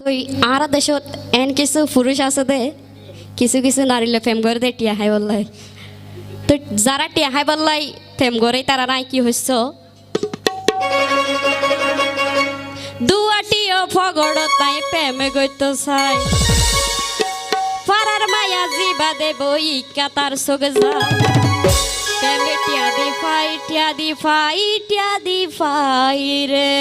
তো আর দেশত এন কিছু পুরুষ আছে দে, কিছু কিছু নারীলে প্রেম করে দে, টিয়া বললাই। তো যারা টিয়া হাই বললাই, প্রেম করে তারা নাই, কি হইছ? দুয়াটিও ফগড় তাই প্রেমে গইতো চাই পাড়ার মায়া জিবা দেব ইকা তার সগে যায় প্রেমে টিয়া দি ফাই, টিয়া দি ফাই, টিয়া দি ফাই রে।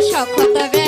পাইলে